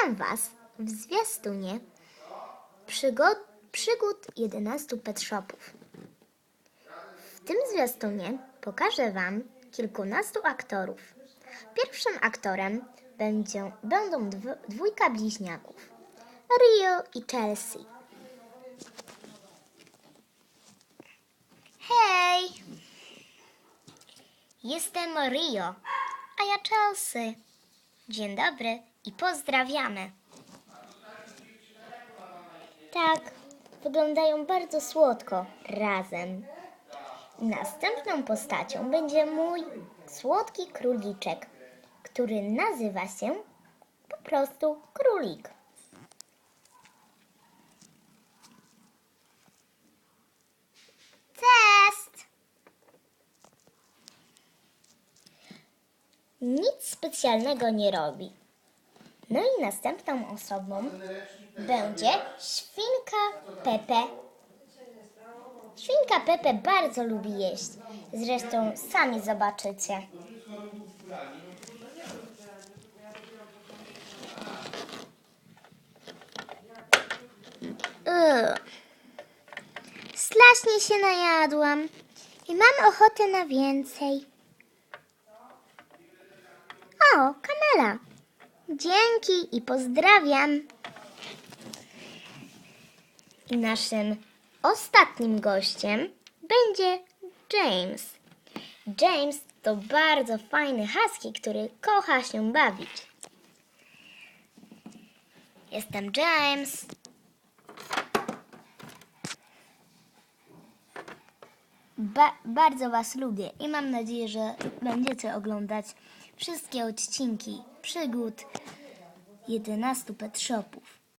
Witam Was w zwiastunie przygód, przygód 11 pet shopów. W tym zwiastunie pokażę Wam kilkunastu aktorów. Pierwszym aktorem będzie, będą dw, dwójka bliźniaków, Rio i Chelsea. Hej! Jestem Rio, a ja Chelsea. Dzień dobry i pozdrawiamy. Tak, wyglądają bardzo słodko razem. Następną postacią będzie mój słodki króliczek, który nazywa się po prostu królik. Cześć! Nic specjalnego nie robi. No i następną osobą będzie świnka Pepe. Świnka Pepe bardzo lubi jeść. Zresztą sami zobaczycie. Ugh. Strasznie się najadłam i mam ochotę na więcej. O, Kamela. Dzięki i pozdrawiam. I naszym ostatnim gościem będzie James. James to bardzo fajny husky, który kocha się bawić. Jestem James. Ba- bardzo Was lubię i mam nadzieję, że będziecie oglądać wszystkie odcinki przygód 11 pet shopów.